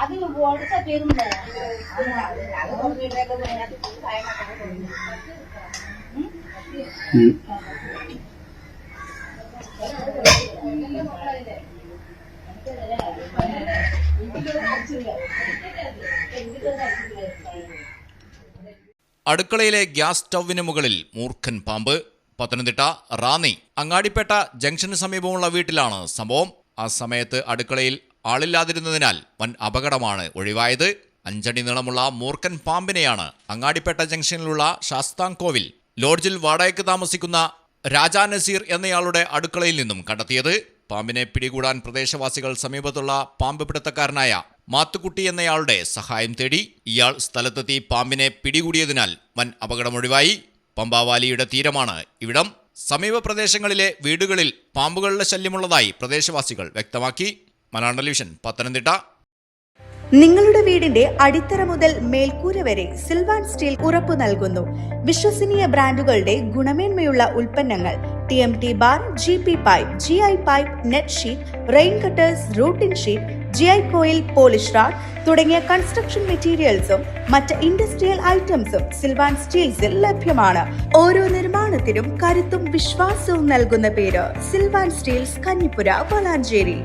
അത് കൊടുത്ത അടുക്കളയിലെ ഗ്യാസ് സ്റ്റൗവിന് മുകളിൽ മൂർഖൻ പാമ്പ്. പത്തനംതിട്ട റാന്നി അങ്ങാടിപ്പേട്ട ജംഗ്ഷന് സമീപമുള്ള വീട്ടിലാണ് സംഭവം. ആ സമയത്ത് അടുക്കളയിൽ ആളില്ലാതിരുന്നതിനാൽ വൻ അപകടമാണ് ഒഴിവായത്. അഞ്ചടി നീളമുള്ള മൂർക്കൻ പാമ്പിനെയാണ് അങ്ങാടിപ്പേട്ട ജംഗ്ഷനിലുള്ള ശാസ്താംകോവിൽ ലോഡ്ജിൽ വാടകയ്ക്ക് താമസിക്കുന്ന രാജാ നസീർ എന്നയാളുടെ അടുക്കളയിൽ നിന്നും കണ്ടെത്തിയത്. പാമ്പിനെ പിടികൂടാൻ പ്രദേശവാസികൾ സമീപത്തുള്ള പാമ്പ് പിടുത്തക്കാരനായ മാത്തുക്കുട്ടി എന്നയാളുടെ സഹായം തേടി ഇയാൾ സ്ഥലത്തെത്തി പാമ്പിനെ പിടികൂടിയതിനാൽ വൻ അപകടമൊഴിവായി പമ്പാവാലിയുടെ തീരമാണ്. ഇവിടം സമീപ പ്രദേശങ്ങളിലെ വീടുകളിൽ പാമ്പുകളുടെ ശല്യമുള്ളതായി പ്രദേശവാസികൾ വ്യക്തമാക്കി. മലയാളം ടെലിവിഷൻ പത്തനംതിട്ട. നിങ്ങളുടെ വീടിന്റെ അടിത്തറ മുതൽ മേൽക്കൂര വരെ സിൽവാൻ സ്റ്റീൽ ഉറപ്പു നൽകുന്നു. വിശ്വസനീയ ബ്രാൻഡുകളുടെ ഗുണമേന്മയുള്ള ഉൽപ്പന്നങ്ങൾ T M T bar G P pipe G I pipe net sheet rain cutters roofing sheet G I coil polish rod തുടങ്ങിയ കൺസ്ട്രക്ഷൻ മെറ്റീരിയൽസും മറ്റ് ഇൻഡസ്ട്രിയൽ ഐറ്റംസും സിൽവാൻ സ്റ്റീൽസിൽ ലഭ്യമാണ്. ഓരോ നിർമ്മാണത്തിനും കരുത്തും വിശ്വാസവും നൽകുന്ന പേര് സിൽവാൻ സ്റ്റീൽസ് കഞ്ഞിപ്പുര വളാഞ്ചേരി.